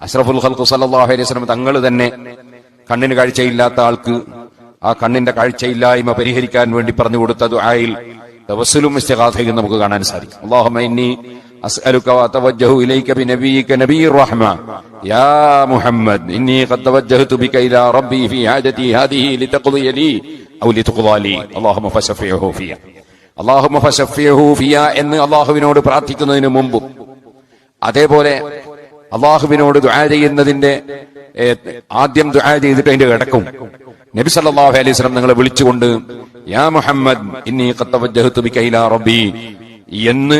അഷ്റഫുൽ ഖൽഖു സല്ലാഹു അലൈഹി സ്വലം തങ്ങൾ തന്നെ കണ്ണിന് കാഴ്ചയില്ലാത്ത ആൾക്ക് ആ കണ്ണിന്റെ കാഴ്ചയില്ലായ്മ പരിഹരിക്കാൻ വേണ്ടി പറഞ്ഞു കൊടുത്ത ദുആയിൽ തവസ്സലും ഇസ്തിഗാഥയും നമുക്ക് കാണാൻ സാധിക്കും. അല്ലാഹുമ്മ ഇന്നി അസ്അലുക വതവജ്ജഹു ഇലൈക ബിനബിയിക നബിയിർ റഹ്മ. യാ മുഹമ്മദ് ഇന്നി ഖദ് തവജ്ജഹതു ബിക ഇലാ റബ്ബി ഫീ ഹാജതി ഹാദിഹി ലിതഖദിയ ലി ഔ ലിതുഖദാ അല്ലാഹുമ്മ ഫശഫിഹു ഫിയ. അല്ലാഹുമ്മ ഫശഫിഹു ഫിയ എന്ന് അല്ലാഹുവിനോട് പ്രാർത്ഥിക്കുന്നതിനു മുമ്പും അതേപോലെ അള്ളാഹുവിനോട് ദുആ ചെയ്യുന്നതിന്റെ ആദ്യം ദുആ ചെയ്തിട്ട് അതിന്റെ കിടക്കും. നബി സല്ലല്ലാഹു അലൈഹി വസല്ലം നിങ്ങളെ വിളിച്ചുകൊണ്ട് യാ മുഹമ്മദ് ഇന്നി ഖദ് ബിക ഇലാ റബ്ബി. എന്ന്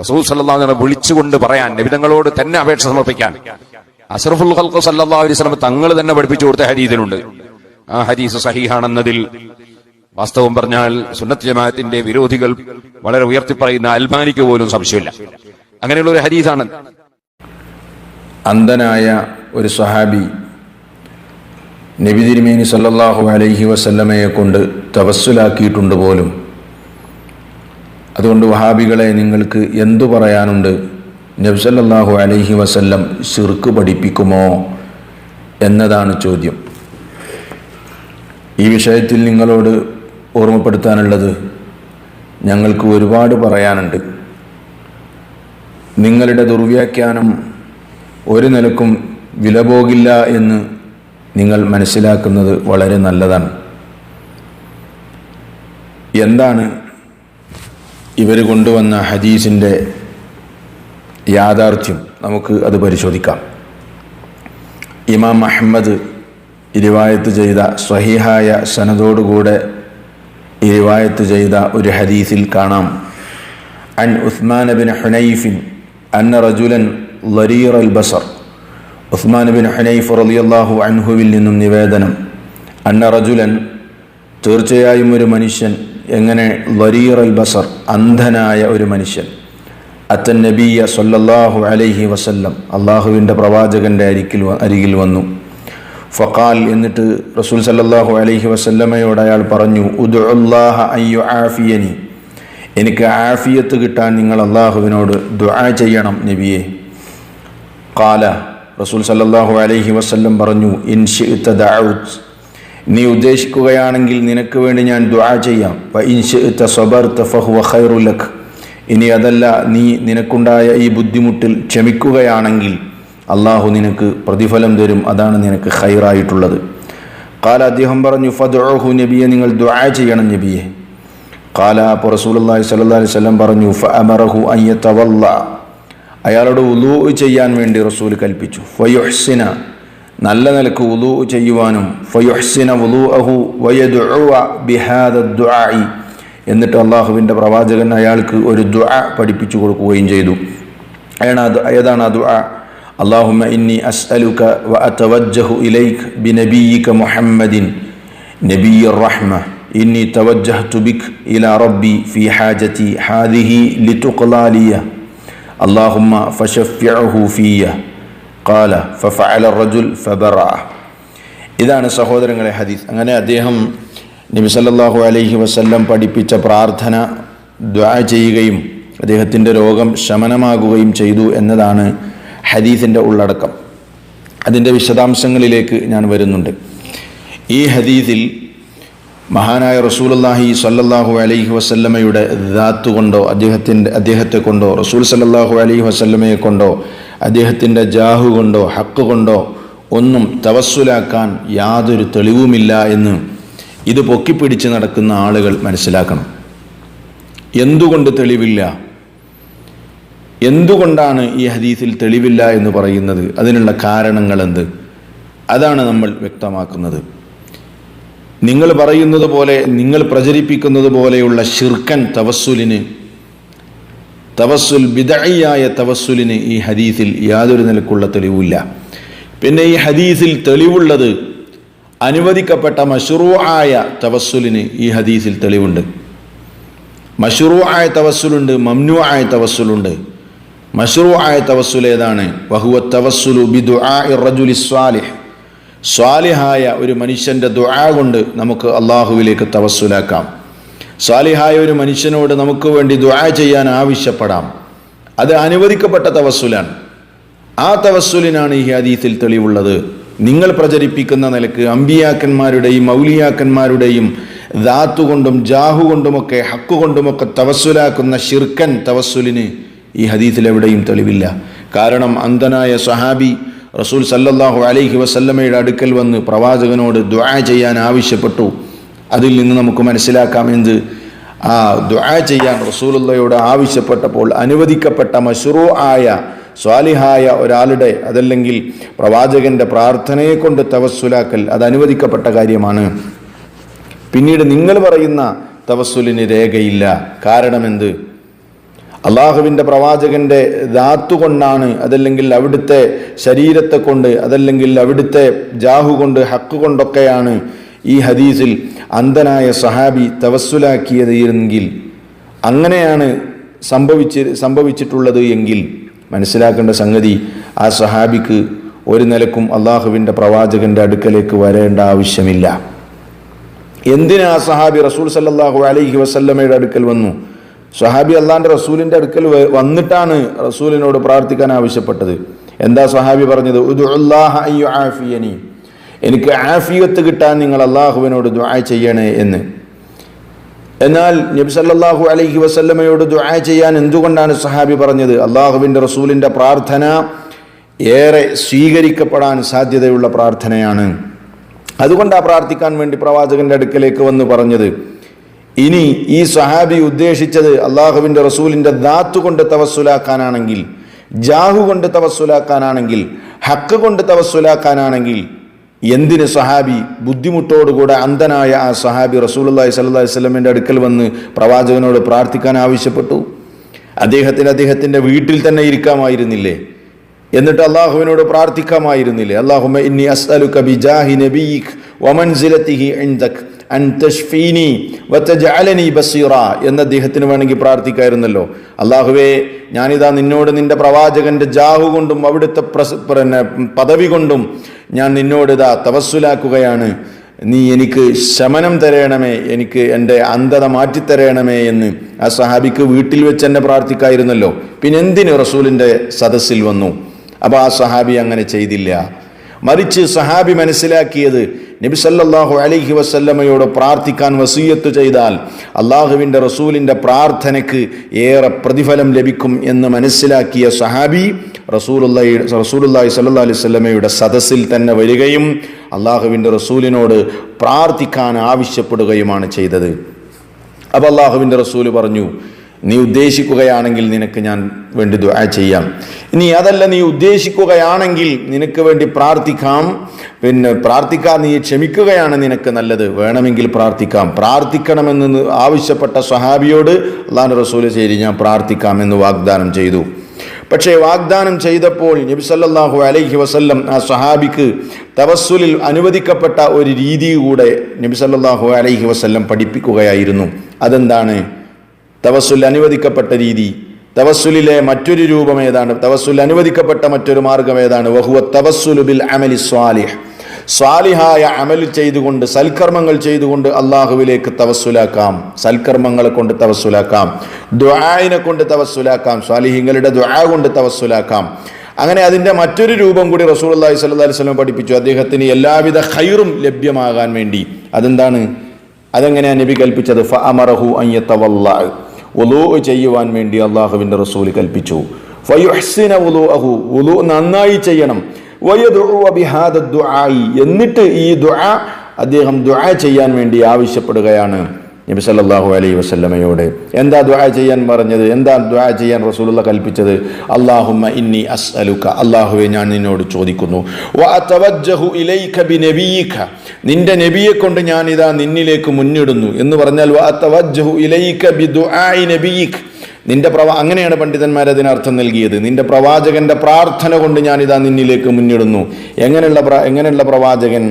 റസൂൽ സല്ലല്ലാഹു അലൈഹി വസല്ലം വിളിച്ചുകൊണ്ട് പറയാൻ നബി തങ്ങളോട് തന്നെ അപേക്ഷ സമർപ്പിക്കാൻ. അഷ്റഫുൽ ഖൽഖ് സല്ലല്ലാഹു അലൈഹി വസല്ലം തങ്ങൾ തന്നെ പഠിപ്പിച്ചു കൊടുത്ത ഹദീസിലുണ്ട്. ആ ഹദീസ് സഹീഹാണെന്നതിൽ വാസ്തവം പറഞ്ഞാൽ സുന്നത്ത് ജമാഅത്തിന്റെ വിരോധികൾ വളരെ ഉയർത്തി പറയുന്ന അൽമാനിക്ക് പോലും സംശയമില്ല. അങ്ങനെയുള്ള ഒരു ഹദീസാണ്. അന്ധനായ ഒരു സഹാബി നബി തിരുമേനി സല്ലാഹു അലൈഹി വസല്ലമയെ കൊണ്ട് തവസ്സുലാക്കിയിട്ടുണ്ട് പോലും. അതുകൊണ്ട് വഹാബികളെ നിങ്ങൾക്ക് എന്തു പറയാനുണ്ട്? നബി സല്ലല്ലാഹു അലൈഹി വസല്ലം ശിർക്ക് പഠിപ്പിക്കുമോ എന്നതാണ് ചോദ്യം. ഈ വിഷയത്തിൽ നിങ്ങളോട് ഓർമ്മപ്പെടുത്താനുള്ളത് ഞങ്ങൾക്ക് ഒരുപാട് പറയാനുണ്ട്. നിങ്ങളുടെ ദുർവ്യാഖ്യാനം ഒരു നിലക്കും വില പോകില്ല എന്ന് നിങ്ങൾ മനസ്സിലാക്കുന്നത് വളരെ നല്ലതാണ്. എന്താണ് ഇവർ കൊണ്ടുവന്ന ഹദീസിന്റെ യാഥാർത്ഥ്യം? നമുക്ക് അത് പരിശോധിക്കാം. ഇമാം അഹമ്മദ് ഇരിവായത്ത് ചെയ്ത സ്വഹിഹായ സനതോടുകൂടെ ഇരിവായത്ത് ചെയ്ത ഒരു ഹദീസിൽ കാണാം. അൻ ഉസ്മാൻ ബിൻ ഹുനൈഫിൻ അന്ന റജുലൻ ലരീർ അൽ ബസർ ഉസ്മാൻ ബിൻ ഹനൈഫ് റളിയല്ലാഹു അൻഹുവിൽ നിന്നും നിവേദനം. അന്ന റജുലൻ തീർച്ചയായും ഒരു മനുഷ്യൻ എങ്ങനെ? ലരീർ അൽ ബസർ അന്ധനായ ഒരു മനുഷ്യൻ. അത്തൻ നബിയ സൊല്ലാഹു അലൈഹി വസല്ലം അള്ളാഹുവിന്റെ പ്രവാചകന്റെ അരികിൽ അരികിൽ വന്നു. ഫക്കാൽ എന്നിട്ട് റസൂൽ സല്ലാഹു അലൈഹി വസല്ലമയോട് അയാൾ പറഞ്ഞു ഉദ്ഉല്ലാഹ അയ്യു ആഫിയനി എനിക്ക് ആഫിയത്ത് കിട്ടാൻ നിങ്ങൾ അള്ളാഹുവിനോട് ദുആ ചെയ്യണം നബിയെ. കാല റസൂൽ സല്ലല്ലാഹു അലൈഹി വസല്ലം പറഞ്ഞു ഇൻഷിഅ്ത ദഅഉത് നീ ഉദ്ദേശിക്കുകയാണെങ്കിൽ നിനക്ക് വേണ്ടി ഞാൻ ദുആ ചെയ്യാം. വ ഇൻഷിഅ്ത സബർത ഫഹുവ ഖൈറു ലക്. ഇനി അതല്ല നീ നിനക്കുണ്ടായ ഈ ബുദ്ധിമുട്ടിൽ ക്ഷമിക്കുകയാണെങ്കിൽ അള്ളാഹു നിനക്ക് പ്രതിഫലം തരും. അതാണ് നിനക്ക് ഖൈറായിട്ടുള്ളത്. കാല അദ്ദേഹം പറഞ്ഞു ഫദുഹു നബിയെ നിങ്ങൾ ദുആ ചെയ്യണം നബിയെ. കാല അപ്പോൾ റസൂൽ അള്ളാഹി അലൈഹി വസല്ലം പറഞ്ഞു ഫഅമറഹു അയ്യ യതവല്ല. അയാളോട് ഉലു ചെയ്യാൻ വേണ്ടി റസൂൽ കൽപ്പിച്ചു. ഫയുഹ്സിന നല്ല നിലയ്ക്ക് ഉലു ചെയ്യുവാനും ഫയുഹ്സിന ഉലു അഹു ദുആഇ എന്നിട്ട് അള്ളാഹുവിന്റെ പ്രവാചകൻ അയാൾക്ക് ഒരു ദുആ പഠിപ്പിച്ചു കൊടുക്കുകയും ചെയ്തു. അയാളാണ് ഏതാണ് ആ ദുആ? അള്ളാഹുമ ഇന്നി അസ്അലുക വ അതവജ്ജഹു ഇലൈക് ബിനബിയിക മുഹമ്മദിൻ. നബിയ റഹ്മ ഇന്നി തവജ്ജഹ് ബിക് ഇല റബ്ബി ഫി ഹാജതി ഹാദിഹി ലിതുഖ്ലാലിയ. اللهم فشفعه في قال ففعل الرجل فبرأ ഇതാണ് സഹോദരങ്ങളെ ഹദീസ് അങ്ങനെ അദ്ദേഹം നബി സല്ലല്ലാഹു അലൈഹി വസല്ലം പഠിപ്പിച്ച പ്രാർത്ഥന ദ്വാ ചെയ്യുകയും അദ്ദേഹത്തിൻ്റെ രോഗം ശമനമാകുകയും ചെയ്തു എന്നതാണ് ഹദീസിൻ്റെ ഉള്ളടക്കം അതിൻ്റെ വിശദാംശങ്ങളിലേക്ക് ഞാൻ വരുന്നുണ്ട് ഈ ഹദീസിൽ മഹാനായ റസൂലുള്ളാഹി സല്ലല്ലാഹു അലൈഹി വസല്ലമയുടെ ദാത്തു കൊണ്ടോ അദ്ദേഹത്തിന്റെ അദ്ദേഹത്തെ കൊണ്ടോ റസൂൽ സല്ലല്ലാഹു അലൈഹി വസല്ലമയെ കൊണ്ടോ അദ്ദേഹത്തിന്റെ ജാഹു കൊണ്ടോ ഹക്ക് കൊണ്ടോ ഒന്നും തവസ്സുലാക്കാൻ യാതൊരു തെളിവുമില്ല എന്ന് ഇത് പൊക്കിപ്പിടിച്ച് നടക്കുന്ന ആളുകൾ മനസ്സിലാക്കണം. എന്തുകൊണ്ട് തെളിവില്ല? എന്തുകൊണ്ടാണ് ഈ ഹദീസിൽ തെളിവില്ല എന്ന് പറയുന്നത്? അതിനുള്ള കാരണങ്ങൾ എന്ത് അതാണ് നമ്മൾ വ്യക്തമാക്കുന്നത്. നിങ്ങൾ പറയുന്നത് പോലെ നിങ്ങൾ പ്രചരിപ്പിക്കുന്നത് പോലെയുള്ള ഷിർക്കൻ തവസ്സുലിന് തവസ്സുൽ ബിദായിയായ തവസ്സുലിന് ഈ ഹദീസിൽ യാതൊരു നിലക്കുള്ള തെളിവില്ല. പിന്നെ ഈ ഹദീസിൽ തെളിവുള്ളത് അനുവദിക്കപ്പെട്ട മഷ്റൂആയ തവസ്സുലിന് ഈ ഹദീസിൽ തെളിവുണ്ട്. മഷ്റൂആയ തവസ്സുലുണ്ട് മംനുആയ തവസ്സുലുണ്ട്. മഷ്റൂആയ തവസ്സുൽ ഏതാണ് വഹുവ തവസ്സുലു ആ ഇറജുലി സ്വാലിഹ്. സ്വാലിഹായ ഒരു മനുഷ്യന്റെ ദുആ കൊണ്ട് നമുക്ക് അള്ളാഹുവിലേക്ക് തവസ്സുലാക്കാം. സ്വാലിഹായ ഒരു മനുഷ്യനോട് നമുക്ക് വേണ്ടി ദുആ ചെയ്യാൻ ആവശ്യപ്പെടാം. അത് അനുവദിക്കപ്പെട്ട തവസ്സുലാണ്. ആ തവസ്സുലിനാണ് ഈ ഹദീസിൽ തെളിവുള്ളത്. നിങ്ങൾ പ്രചരിപ്പിക്കുന്ന നിലയ്ക്ക് അമ്പിയാക്കന്മാരുടെയും മൗലിയാക്കന്മാരുടെയും ധാത്തു കൊണ്ടും ജാഹു കൊണ്ടുമൊക്കെ ഹക്കു കൊണ്ടുമൊക്കെ തവസ്സുലാക്കുന്ന ശിർക്കൻ തവസ്സുലിന് ഈ ഹദീസിൽ എവിടെയും തെളിവില്ല. കാരണം അന്ധനായ സഹാബി റസൂൽ സല്ലല്ലാഹു അലൈഹി വസല്ലമയുടെ അടുക്കൽ വന്ന് പ്രവാചകനോട് ദ്വാ ചെയ്യാൻ ആവശ്യപ്പെട്ടു. അതിൽ നിന്ന് നമുക്ക് മനസ്സിലാക്കാം എന്ത്? ആ ദ്വാ ചെയ്യാൻ റസൂലുള്ളയോട് ആവശ്യപ്പെട്ടപ്പോൾ അനുവദിക്കപ്പെട്ട മഷുറു ആയ സ്വാലിഹായ ഒരാളുടെ അതല്ലെങ്കിൽ പ്രവാചകന്റെ പ്രാർത്ഥനയെ കൊണ്ട് തവസ്സുലാക്കൽ അത് അനുവദിക്കപ്പെട്ട കാര്യമാണ്. പിന്നീട് നിങ്ങൾ പറയുന്ന തവസ്സുലിന് രേഖയില്ല. കാരണമെന്ത് അള്ളാഹുവിന്റെ പ്രവാചകന്റെ ധാത്തു കൊണ്ടാണ് അതല്ലെങ്കിൽ അവിടുത്തെ ശരീരത്തെ കൊണ്ട് അതല്ലെങ്കിൽ അവിടുത്തെ ജാഹു കൊണ്ട് ഹക്ക് കൊണ്ടൊക്കെയാണ് ഈ ഹദീസിൽ അന്ധനായ സഹാബി തവസ്സുലാക്കിയത് എങ്കിൽ അങ്ങനെയാണ് സംഭവിച്ച് സംഭവിച്ചിട്ടുള്ളത് എങ്കിൽ മനസ്സിലാക്കേണ്ട സംഗതി ആ സഹാബിക്ക് ഒരു നിലക്കും അള്ളാഹുവിന്റെ പ്രവാചകന്റെ അടുക്കലേക്ക് വരേണ്ട ആവശ്യമില്ല. എന്തിനാ ആ സഹാബി റസൂൽ സല്ലാഹു അലൈഹി വസല്ലമയുടെ അടുക്കൽ വന്നു? സഹാബി അള്ളാന്റെ റസൂലിന്റെ അടുക്കൽ വന്നിട്ടാണ് റസൂലിനോട് പ്രാർത്ഥിക്കാൻ ആവശ്യപ്പെട്ടത്. എന്താ സഹാബി പറഞ്ഞത്. എനിക്ക് ആഫിയത്ത് കിട്ടാൻ നിങ്ങൾ അള്ളാഹുവിനോട് ദുആ ചെയ്യണേ എന്ന്. എന്നാൽ നബി സല്ലല്ലാഹു അലൈഹി വസല്ലമയോട് ദുആ ചെയ്യാൻ എന്തുകൊണ്ടാണ് സഹാബി പറഞ്ഞത്? അള്ളാഹുവിന്റെ റസൂലിന്റെ പ്രാർത്ഥന ഏറെ സ്വീകരിക്കപ്പെടാൻ സാധ്യതയുള്ള പ്രാർത്ഥനയാണ്. അതുകൊണ്ടാണ് പ്രാർത്ഥിക്കാൻ വേണ്ടി പ്രവാചകന്റെ അടുക്കലേക്ക് വന്ന് പറഞ്ഞത്. ഇനി ഈ സഹാബി ഉദ്ദേശിച്ചത് അള്ളാഹുവിന്റെ റസൂലിന്റെ ദാത്തു കൊണ്ട് തവസ്സുലാക്കാനാണെങ്കിൽ ജാഹു കൊണ്ട് തവസ്സുലാക്കാനാണെങ്കിൽ ഹക്ക് കൊണ്ട് തവസ്സുലാക്കാനാണെങ്കിൽ എന്തിന് സഹാബി ബുദ്ധിമുട്ടോടുകൂടെ അന്ധനായ ആ സഹാബി റസൂലുള്ളാഹി സ്വല്ലല്ലാഹി വല്ലമിന്റെ അടുക്കൽ വന്ന് പ്രവാചകനോട് പ്രാർത്ഥിക്കാൻ ആവശ്യപ്പെട്ടു? അദ്ദേഹത്തിന് അദ്ദേഹത്തിന്റെ വീട്ടിൽ തന്നെ ഇരിക്കാമായിരുന്നില്ലേ? എന്നിട്ട് അള്ളാഹുവിനോട് പ്രാർത്ഥിക്കാമായിരുന്നില്ലേ? അള്ളാഹുമ ഇന്നി കബി ബിജാഹി നബീഖ് വമൻസിലത്തിഹി ഇൻദക്. അൻ എന്ന് അദ്ദേഹത്തിന് വേണമെങ്കിൽ പ്രാർത്ഥിക്കായിരുന്നല്ലോ. അള്ളാഹുവേ ഞാനിതാ നിന്നോട് നിന്റെ പ്രവാചകന്റെ ജാഹു കൊണ്ടും അവിടുത്തെ പ്രസ പിന്നെ പദവി കൊണ്ടും ഞാൻ നിന്നോട് ഇതാ തവസ്സുലാക്കുകയാണ്. നീ എനിക്ക് ശമനം തരയണമേ എനിക്ക് എന്റെ അന്ധത മാറ്റിത്തരയണമേ എന്ന് ആ സഹാബിക്ക് വീട്ടിൽ വെച്ച് എന്നെ പ്രാർത്ഥിക്കായിരുന്നല്ലോ. പിന്നെ എന്തിന് റസൂലിന്റെ സദസ്സിൽ വന്നു? അപ്പോൾ ആ സഹാബി അങ്ങനെ ചെയ്തില്ല. മറിച്ച് സഹാബി മനസ്സിലാക്കിയത് നബി സല്ലല്ലാഹു അലൈഹി വസല്ലമയോട് പ്രാർത്ഥിക്കാൻ വസീയത്ത് ചെയ്താൽ അള്ളാഹുവിന്റെ റസൂലിന്റെ പ്രാർത്ഥനയ്ക്ക് ഏറെ പ്രതിഫലം ലഭിക്കും എന്ന് മനസ്സിലാക്കിയ സഹാബി റസൂലുള്ളാഹി റസൂലുള്ളാഹി സല്ലാ അലൈഹി സ്വല്ലമ്മയുടെ സദസ്സിൽ തന്നെ വരികയും അള്ളാഹുവിന്റെ റസൂലിനോട് പ്രാർത്ഥിക്കാൻ ആവശ്യപ്പെടുകയുമാണ് ചെയ്തത്. അപ്പോൾ അള്ളാഹുവിന്റെ റസൂൽ പറഞ്ഞു നീ ഉദ്ദേശിക്കുകയാണെങ്കിൽ നിനക്ക് ഞാൻ വേണ്ടി ദുആ ചെയ്യാം. ഇനി അതല്ല നീ ഉദ്ദേശിക്കുകയാണെങ്കിൽ നിനക്ക് വേണ്ടി പ്രാർത്ഥിക്കാം. പിന്നെ പ്രാർത്ഥിക്കാൻ നീ ക്ഷമിക്കുകയാണ് നിനക്ക് നല്ലത്. വേണമെങ്കിൽ പ്രാർത്ഥിക്കാം. പ്രാർത്ഥിക്കണമെന്ന് ആവശ്യപ്പെട്ട സ്വഹാബിയോട് അള്ളാഹു റസൂൽ ശരി ഞാൻ പ്രാർത്ഥിക്കാം എന്ന് വാഗ്ദാനം ചെയ്തു. പക്ഷേ വാഗ്ദാനം ചെയ്തപ്പോൾ നബിസല്ലാഹു അലൈഹി വസല്ലം ആ സഹാബിക്ക് തവസ്സുലിൽ അനുവദിക്കപ്പെട്ട ഒരു രീതി കൂടെ നബിസല്ലാഹു അലൈഹി വസല്ലം പഠിപ്പിക്കുകയായിരുന്നു. അതെന്താണ്? തവസ്സുൽ അനുവദിക്കപ്പെട്ട രീതി. തവസ്സുലിലെ മറ്റൊരു രൂപം ഏതാണ്? തവസ്സുൽ അനുവദിക്കപ്പെട്ട മറ്റൊരു മാർഗം ഏതാണ്? വഹുവ തവസ്സുലു ബിൽ അമലി സ്വാലിഹ്. സ്വാലിഹായ അമൽ ചെയ്തുകൊണ്ട് സൽക്കർമ്മങ്ങൾ ചെയ്തുകൊണ്ട് അള്ളാഹുവിലേക്ക് തവസ്സുലാക്കാം. സൽക്കർമ്മങ്ങളെ കൊണ്ട് തവസ്സുലാക്കാം. ദ്വായിനെ കൊണ്ട് തവസ്സുലാക്കാം. സ്വാലിഹിങ്ങളുടെ ദ്വാ കൊണ്ട് തവസ്സുലാക്കാം. അങ്ങനെ അതിന്റെ മറ്റൊരു രൂപം കൂടി റസൂൽ അള്ളാഹി സ്വല്ലാ വസ്ലം പഠിപ്പിച്ചു. അദ്ദേഹത്തിന് എല്ലാവിധ ഹൈറും ലഭ്യമാകാൻ വേണ്ടി. അതെന്താണ്? അതെങ്ങനെയാണ് നബി കൽപ്പിച്ചത്? ഫ അമറഹു അയ്യത്തവല്ലാ ഉലൂ ചെയ്യുവാൻ വേണ്ടി അള്ളാഹുവിന്റെ റസൂൽ കൽപ്പിച്ചു. ഫയുഹ്സിന ഉലൂ അഹു നന്നായി ചെയ്യണം. എന്നിട്ട് ഈ ദുആ അദ്ദേഹം ദുആ ചെയ്യാൻ വേണ്ടി ആവശ്യപ്പെടുകയാണ്. നബി സല്ലാഹു അലൈഹി വസ്ലമയോട് എന്താ ദ്വാ ചെയ്യാൻ പറഞ്ഞത്? എന്താ ദ്വാ ചെയ്യാൻ റസൂലുള്ള കൽപ്പിച്ചത്? അല്ലാഹുമ്മ ഇന്നി അസ് അലുക്ക അള്ളാഹുവെ ഞാൻ നിന്നോട് ചോദിക്കുന്നു നിന്റെ നബിയെ കൊണ്ട് ഞാൻ ഇതാ നിന്നിലേക്ക് മുന്നിടുന്നു എന്ന് പറഞ്ഞാൽ നിന്റെ പ്രവാ അങ്ങനെയാണ് പണ്ഡിതന്മാർ അതിന് അർത്ഥം നൽകിയത്. നിന്റെ പ്രവാചകന്റെ പ്രാർത്ഥന കൊണ്ട് ഞാൻ ഇതാ നിന്നിലേക്ക് മുന്നിടുന്നു. എങ്ങനെയുള്ള എങ്ങനെയുള്ള പ്രവാചകൻ?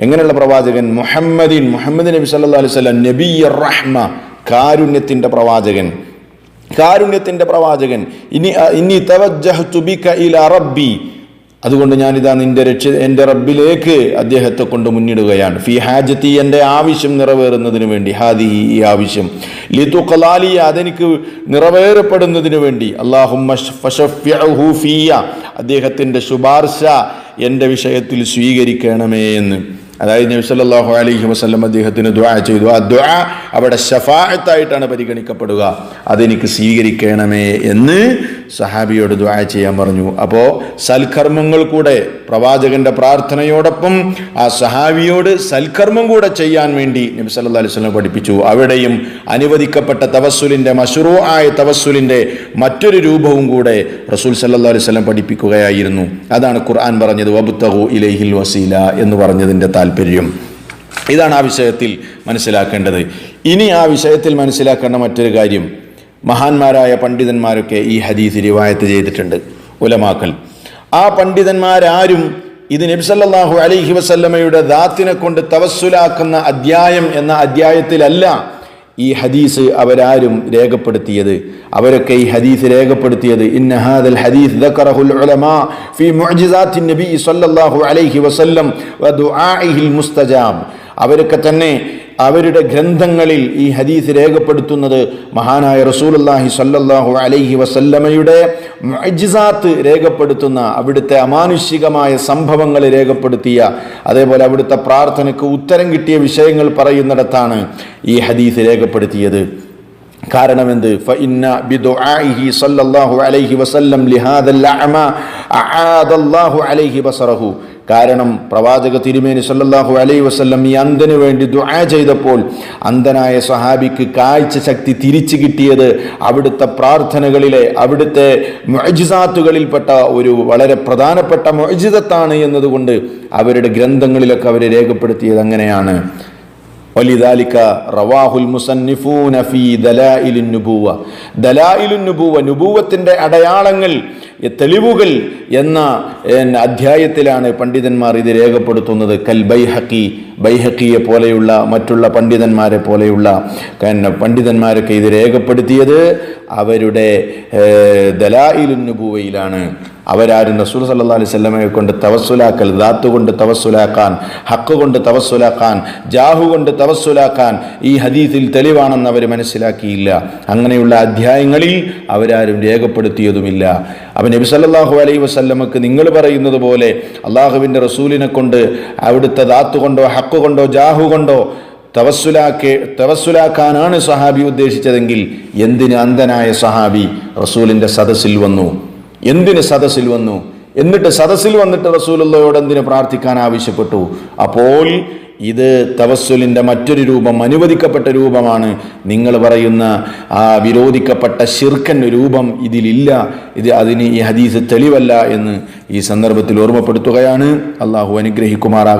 എങ്ങനെയുള്ള പ്രവാചകൻ? മുഹമ്മദിൻ. മുഹമ്മദ് നബി സല്ലല്ലാഹു അലൈഹി വസല്ലം നബി റഹ്മ കാരുണ്യത്തിന്റെ പ്രവാചകൻ. കാരുണ്യത്തിന്റെ പ്രവാചകൻ. ഇനി ഇനി തവജ്ജഹ്തു ബിക ഇലാ റബ്ബി. അതുകൊണ്ട് ഞാനിതാ നിന്റെ രക്ഷ എന്റെ റബ്ബിലേക്ക് അദ്ദേഹത്തെ കൊണ്ട് മുന്നിടുകയാണ്. ഫി ഹാജത്തി എന്റെ ആവശ്യം നിറവേറുന്നതിന് വേണ്ടി. ഹാദി ഈ ആവശ്യം. ലിതു കലാലി അതെനിക്ക് നിറവേറപ്പെടുന്നതിന് വേണ്ടി. അള്ളാഹുമ്മ ഫിയ. അദ്ദേഹത്തിന്റെ ശുപാർശ എന്റെ വിഷയത്തിൽ സ്വീകരിക്കണമേ എന്ന്. അതായത് സല്ലല്ലാഹു അലൈഹി വസല്ലം അദ്ദേഹത്തിന് ദുആ ചെയ്തു. ആ ദുആ അവിടെ ഷഫാഅത്തായിട്ടാണ് പരിഗണിക്കപ്പെടുക. അതെനിക്ക് സ്വീകരിക്കണമേ എന്ന് സഹാബിയോട് ദുആ ചെയ്യാൻ പറഞ്ഞു. അപ്പോൾ സൽക്കർമ്മങ്ങൾ കൂടെ പ്രവാചകന്റെ പ്രാർത്ഥനയോടൊപ്പം ആ സഹാവിയോട് സൽക്കർമ്മം കൂടെ ചെയ്യാൻ വേണ്ടി നബി സല്ല അലൈഹി വസല്ലം പഠിപ്പിച്ചു. അവിടെയും അനുവദിക്കപ്പെട്ട തവസ്സുലിന്റെ മഷുറോ ആയ തവസ്സുലിന്റെ മറ്റൊരു രൂപവും കൂടെ റസൂൽ സല്ലാ അലൈഹി വസല്ലം പഠിപ്പിക്കുകയായിരുന്നു. അതാണ് ഖുർആൻ പറഞ്ഞത് വബുത്തഹു ഇലൈഹിൽ വസീല എന്ന് പറഞ്ഞതിന്റെ താല്പര്യം ഇതാണ് ആ വിഷയത്തിൽ മനസ്സിലാക്കേണ്ടത്. ഇനി ആ വിഷയത്തിൽ മനസ്സിലാക്കേണ്ട മറ്റൊരു കാര്യം മഹാന്മാരായ പണ്ഡിതന്മാരൊക്കെ ഈ ഹദീസ് റിവായത്ത് ചെയ്തിട്ടുണ്ട്. ഉലമാക്കൽ ആ പണ്ഡിതന്മാരാരും ഇത് നബ്സല്ലാഹു അലൈഹി വസല്ലമയുടെ ദാത്തിനെ കൊണ്ട് തവസ്സുലാക്കുന്ന അദ്ധ്യായം എന്ന അധ്യായത്തിലല്ല ഈ ഹദീസ് അവരാരും രേഖപ്പെടുത്തിയത്. അവരൊക്കെ ഈ ഹദീസ് രേഖപ്പെടുത്തിയത് ഇന്ന ഹാദൽ ഹദീസ് ദക്കറഹുൽ ഉലമാ ഫി മുഅ്ജിസാത്തിൻ നബി സല്ലല്ലാഹു അലൈഹി വസല്ലം വ ദുആഇഹിൽ മുസ്തജാബ്. അവരൊക്കെ തന്നെ അവരുടെ ഗ്രന്ഥങ്ങളിൽ ഈ ഹദീസ് രേഖപ്പെടുത്തുന്നത് മഹാനായ റസൂലുല്ലാഹി സല്ലാഹു അലൈഹി വസല്ലമയുടെ മജിസാത്ത് രേഖപ്പെടുത്തുന്ന അവിടുത്തെ അമാനുഷികമായ സംഭവങ്ങൾ രേഖപ്പെടുത്തിയ അതേപോലെ അവിടുത്തെ പ്രാർത്ഥനയ്ക്ക് ഉത്തരം കിട്ടിയ വിഷയങ്ങൾ പറയുന്നിടത്താണ് ഈ ഹദീസ് രേഖപ്പെടുത്തിയത്. കാരണമെന്ത്? ഫ ഇന്ന ബിദുആഹി സല്ലല്ലാഹു അലൈഹി വസല്ലം ലിഹാദൽ അഅമ അഹാദല്ലാഹു അലൈഹി ബസറഹു. കാരണം പ്രവാചക തിരുമേനി സല്ലാഹു അലൈഹി വസ്ലം ഈ അന്ധന് വേണ്ടി ദുആ ചെയ്തപ്പോൾ അന്ധനായ സഹാബിക്ക് കാഴ്ച ശക്തി തിരിച്ചു കിട്ടിയത് അവിടുത്തെ പ്രാർത്ഥനകളിലെ അവിടുത്തെ മൊഴിജിസാത്തുകളിൽപ്പെട്ട ഒരു വളരെ പ്രധാനപ്പെട്ട മൊഴിജിതത്താണ് എന്നതുകൊണ്ട് അവരുടെ ഗ്രന്ഥങ്ങളിലൊക്കെ അവരെ രേഖപ്പെടുത്തിയത് അങ്ങനെയാണ്. വലിദാലിക്ക റവാഹുൽ മുസന്നിഫൂന ഫീ ദലായിലുന്നുബൂവ ദലായിലുന്നുബൂവ നുബൂവത്തിന്റെ അടയാളങ്ങൾ തെളിവുകൾ എന്ന അധ്യായത്തിലാണ് പണ്ഡിതന്മാർ ഇത് രേഖപ്പെടുത്തുന്നത്. കൽ ബൈഹക്കി ബൈഹക്കിയെ പോലെയുള്ള മറ്റുള്ള പണ്ഡിതന്മാരെ പോലെയുള്ള പണ്ഡിതന്മാരൊക്കെ ഇത് രേഖപ്പെടുത്തിയത് അവരുടെ ദലായിലുന്നുബൂവയിലാണ് അവരാരും റസൂൽ സല്ലാ അലൈഹി സ്വലമയെ കൊണ്ട് തവസ്സുലാക്കൽ ദാത്തു കൊണ്ട് തവസ്സുലാക്കാൻ ഹക്ക് കൊണ്ട് തവസ്സുലാക്കാൻ ജാഹു കൊണ്ട് തവസ്സുലാക്കാൻ ഈ ഹദീസിൽ തെളിവാണെന്ന് അവർ മനസ്സിലാക്കിയില്ല. അങ്ങനെയുള്ള അധ്യായങ്ങളിൽ അവരാരും രേഖപ്പെടുത്തിയതുമില്ല. അവൻ നബി സല്ലാഹു അലൈഹി വസല്ലമക്ക് നിങ്ങൾ പറയുന്നത് പോലെ അള്ളാഹുവിന്റെ റസൂലിനെ കൊണ്ട് അവിടുത്തെ ദാത്തു കൊണ്ടോ ഹക്ക് കൊണ്ടോ ജാഹു കൊണ്ടോ തവസ്സുലാക്കെ തവസ്സുലാക്കാനാണ് സഹാബി ഉദ്ദേശിച്ചതെങ്കിൽ എന്തിന് അന്ധനായ സഹാബി റസൂലിന്റെ സദസ്സിൽ വന്നു? എന്തിന് സദസ്സിൽ വന്നു? എന്നിട്ട് സദസ്സിൽ വന്നിട്ട് റസൂലുള്ളയോട് എന്തിന് പ്രാർത്ഥിക്കാൻ ആവശ്യപ്പെട്ടു? അപ്പോൾ ഇത് തവസ്സുലിന്റെ മറ്റൊരു രൂപം അനുവദിക്കപ്പെട്ട രൂപമാണ്. നിങ്ങൾ പറയുന്ന ആ വിരോധിക്കപ്പെട്ട ശിർക്കൻ രൂപം ഇതിലില്ല. ഇത് അതിന് ഈ ഹദീസ് തെളിവല്ല എന്ന് ഈ സന്ദർഭത്തിൽ ഓർമ്മപ്പെടുത്തുകയാണ്. അള്ളാഹു അനുഗ്രഹിക്കുമാറാകട്ടെ.